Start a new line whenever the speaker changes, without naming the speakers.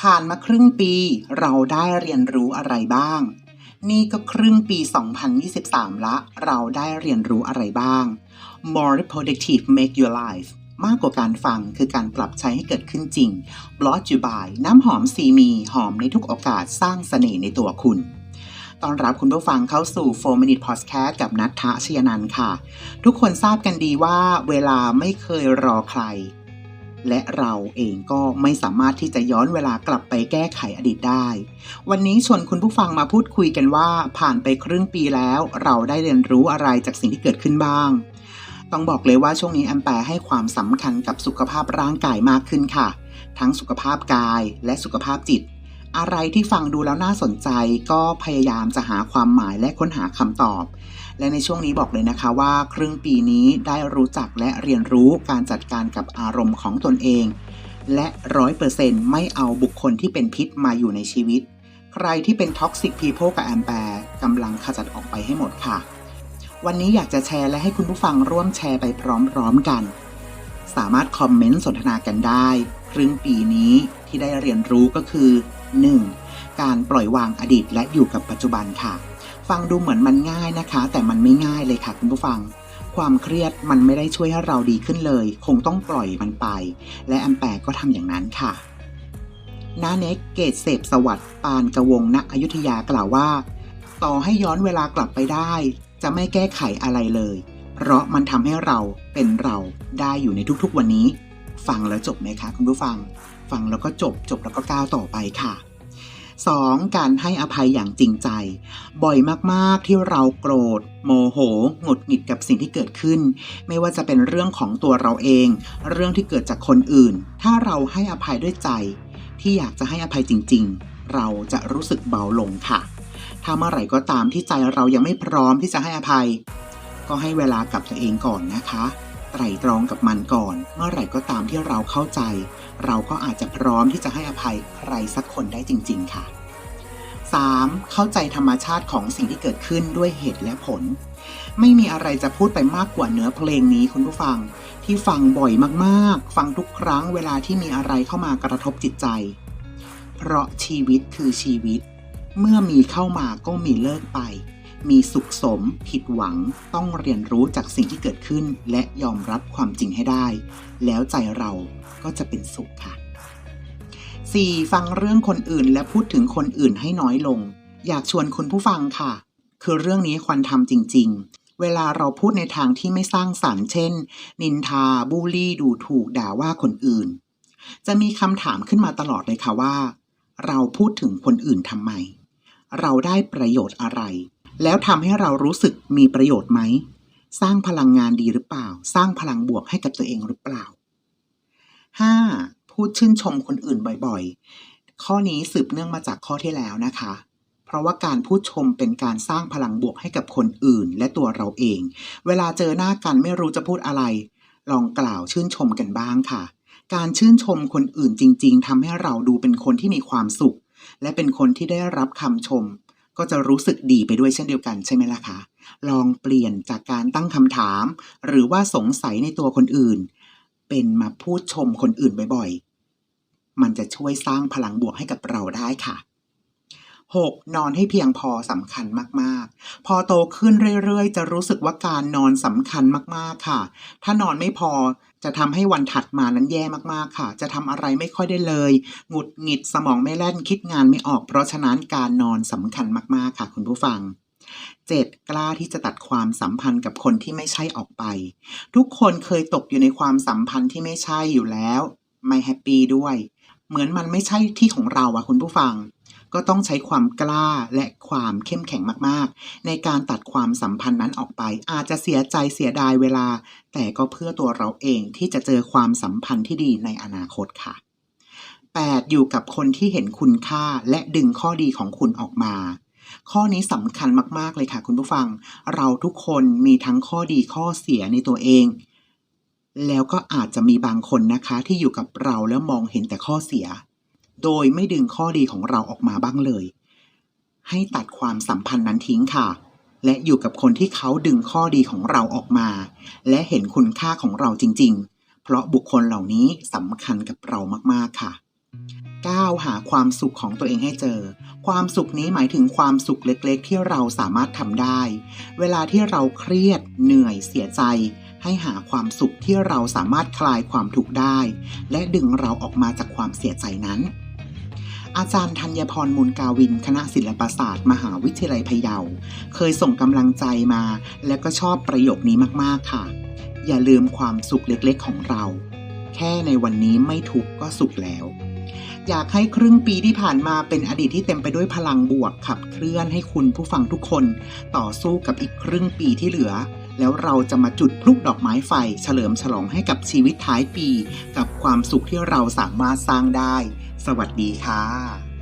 ผ่านมาครึ่งปีเราได้เรียนรู้อะไรบ้าง นี่ก็ครึ่งปี 2023 ละ เราได้เรียนรู้อะไรบ้าง More productive make your life มากกว่าการฟังคือการปรับใช้ให้เกิดขึ้นจริง b l o t you by น้ำหอมซีมี หอมในทุกโอกาสสร้างเสน่ห์ในตัวคุณตอนรับคุณผู้ฟังเข้าสู่ 4 Minute Podcast กับนัทธะชยนันท์ค่ะ ทุกคนทราบกันดีว่าเวลาไม่เคยรอใคร และเราเองก็ไม่สามารถที่จะย้อนเวลากลับไปแก้ไขอดีตได้ วันนี้ชวนคุณผู้ฟังมาพูดคุยกันว่า ผ่านไปครึ่งปีแล้ว เราได้เรียนรู้อะไรจากสิ่งที่เกิดขึ้นบ้าง ต้องบอกเลยว่าช่วงนี้แอมแปร์ให้ความสำคัญกับสุขภาพร่างกายมากขึ้นค่ะ ทั้งสุขภาพกายและสุขภาพจิต อะไรที่ฟังดูแล้วน่าสนใจ ก็พยายามจะหาความหมายและค้นหาคำตอบ และในช่วงนี้บอกเลยนะคะว่าครึ่งปีนี้ได้รู้จักและเรียนรู้การจัดการกับอารมณ์ของตนเอง และร้อยเปอร์เซ็นต์ไม่เอาบุคคลที่เป็นพิษมาอยู่ในชีวิต ใครที่เป็นท็อกซิกพีโพกับแอมแปร์กำลังขจัดออกไปให้หมดค่ะ วันนี้อยากจะแชร์และให้คุณผู้ฟังร่วมแชร์ไปพร้อมๆกัน สามารถคอมเมนต์สนทนากันได้ ครึ่งปีนี้ที่ได้เรียนรู้ก็คือ 1. การปล่อยวางอดีตและอยู่กับปัจจุบันค่ะ ฟังดูเหมือนมันง่ายนะคะ แต่มันไม่ง่ายเลยค่ะคุณผู้ฟัง ความเครียดมันไม่ได้ช่วยให้เราดีขึ้นเลย คงต้องปล่อยมันไป และแอมแปก็ทำอย่างนั้นค่ะน้าเน็กเกตเสพสวัสดิ์ปานกระวงณอยุธยากล่าวว่า ต่อให้ย้อนเวลากลับไปได้ จะไม่แก้ไขอะไรเลย เพราะมันทำให้เราเป็นเราได้อยู่ในทุกๆวันนี้ ฟังแล้วจบไหมคะคุณผู้ฟัง ฟังแล้วก็จบจบแล้วก็ก้าวต่อไปค่ะ 2. การให้อภัยอย่างจริงใจ บ่อยมากๆที่เราโกรธ โมโห หงุดหงิดกับสิ่งที่เกิดขึ้น ไม่ว่าจะเป็นเรื่องของตัวเราเอง เรื่องที่เกิดจากคนอื่น ถ้าเราให้อภัยด้วยใจ ที่อยากจะให้อภัยจริง ๆ เราจะรู้สึกเบาลงค่ะ ถ้าเมื่อไหร่ก็ตามที่ใจเรายังไม่พร้อมที่จะให้อภัย ก็ให้เวลากับตัวเองก่อนนะคะ ไตร่ตรองกับมันก่อน เมื่อไหร่ก็ตามที่เราเข้าใจ เราก็อาจจะพร้อมที่จะให้อภัยใครสักคนได้จริง ๆ ค่ะ 3. เข้าใจธรรมชาติของสิ่งที่เกิดขึ้นด้วยเหตุและผล ไม่มีอะไรจะพูดไปมากกว่าเนื้อเพลงนี้คุณผู้ฟัง ที่ฟังบ่อยมากๆ ฟังทุกครั้งเวลาที่มีอะไรเข้ามากระทบจิตใจ เพราะชีวิตคือชีวิต เมื่อมีเข้ามาก็มีเลิกไป มีสุขสม ผิดหวัง ต้องเรียนรู้จากสิ่งที่เกิดขึ้น และยอมรับความจริงให้ได้ แล้วใจเราก็จะเป็นสุขค่ะ 4. ฟังเรื่องคนอื่นและพูดถึงคนอื่นให้น้อยลง อยากชวนคุณผู้ฟังค่ะ คือเรื่องนี้ควรทำจริง ๆ เวลาเราพูดในทางที่ไม่สร้างสรรค์เช่น นินทา บูลลี่ ดูถูก ด่าว่าคนอื่น จะมีคำถามขึ้นมาตลอดเลยค่ะว่า เราพูดถึงคนอื่นทำไม เราได้ประโยชน์อะไร แล้วทำให้เรารู้สึกมีประโยชน์ไหม สร้างพลังงานดีหรือเปล่า สร้างพลังบวกให้กับตัวเองหรือเปล่า 5. พูดชื่นชมคนอื่นบ่อยๆ ข้อนี้สืบเนื่องมาจากข้อที่แล้วนะคะ เพราะว่าการพูดชมเป็นการสร้างพลังบวกให้กับคนอื่นและตัวเราเอง เวลาเจอหน้ากันไม่รู้จะพูดอะไร ลองกล่าวชื่นชมกันบ้างค่ะ การชื่นชมคนอื่นจริง ๆทำให้เราดูเป็นคนที่มีความสุข และเป็นคนที่ได้รับคำชม ก็จะรู้สึกดีไปด้วยเช่นเดียวกันใช่ไหมล่ะคะ ลองเปลี่ยนจากการตั้งคำถาม หรือว่าสงสัยในตัวคนอื่น เป็นมาพูดชมคนอื่นบ่อยๆ มันจะช่วยสร้างพลังบวกให้กับเราได้ค่ะ 6. นอนให้เพียงพอสำคัญมากๆ พอโตขึ้นเรื่อยๆ จะรู้สึกว่าการนอนสำคัญมากๆค่ะ ถ้านอนไม่พอ จะทำให้วันถัดมานั้นแย่มากๆค่ะ จะทำอะไรไม่ค่อยได้เลยหงุดหงิดสมองไม่แล่นคิดงานไม่ออก เพราะฉะนั้นการนอนสำคัญมากๆค่ะ คุณผู้ฟัง 7. กล้าที่จะตัดความสัมพันธ์กับคนที่ไม่ใช่ออกไป ทุกคนเคยตกอยู่ในความสัมพันธ์ที่ไม่ใช่อยู่แล้ว ไม่แฮปปี้ด้วย เหมือนมันไม่ใช่ที่ของเราอะคุณผู้ฟัง ก็ต้องใช้ความกล้าและความเข้มแข็งมากๆ ในการตัดความสัมพันธ์นั้นออกไป อาจจะเสียใจเสียดายเวลา แต่ก็เพื่อตัวเราเองที่จะเจอความสัมพันธ์ที่ดีในอนาคตค่ะ 8. อยู่กับคนที่เห็นคุณค่าและดึงข้อดีของคุณออกมา ข้อนี้สำคัญมากๆเลยค่ะ คุณผู้ฟัง เราทุกคนมีทั้งข้อดีข้อเสียในตัวเองแล้วก็อาจจะมีบางคนนะคะที่อยู่กับเราแล้วมองเห็นแต่ข้อเสีย โดยไม่ดึงข้อดีของเราออกมาบ้างเลย ให้ตัดความสัมพันธ์นั้นทิ้งค่ะ และอยู่กับคนที่เขาดึงข้อดีของเราออกมา และเห็นคุณค่าของเราจริง ๆ เพราะบุคคลเหล่านี้สำคัญกับเรามากๆค่ะก้าวหาความสุขของตัวเองให้เจอ ความสุขนี้หมายถึงความสุขเล็กๆ ที่เราสามารถทำได้ เวลาที่เราเครียด เหนื่อยเสียใจ ให้หาความสุขที่เราสามารถคลายความทุกข์ได้ และดึงเราออกมาจากความเสียใจนั้น อาจารย์ธัญพรมูลกาวิน คณะศิลปศาสตร์ มหาวิทยาลัยพะเยา เคยส่งกำลังใจมา และก็ชอบประโยคนี้มากๆค่ะ อย่าลืมความสุขเล็กๆของเรา แค่ในวันนี้ไม่ทุกข์ก็สุขแล้ว อยากให้ครึ่งปีที่ผ่านมาเป็นอดีตที่เต็มไปด้วยพลังบวกขับเคลื่อนให้คุณผู้ฟังทุกคน ต่อสู้กับอีกครึ่งปีที่เหลือ แล้วเราจะมาจุดพลุดอกไม้ไฟ เฉลิมฉลองให้กับชีวิตท้ายปี กับความสุขที่เราสามารถสร้างได้ สวัสดีค่ะ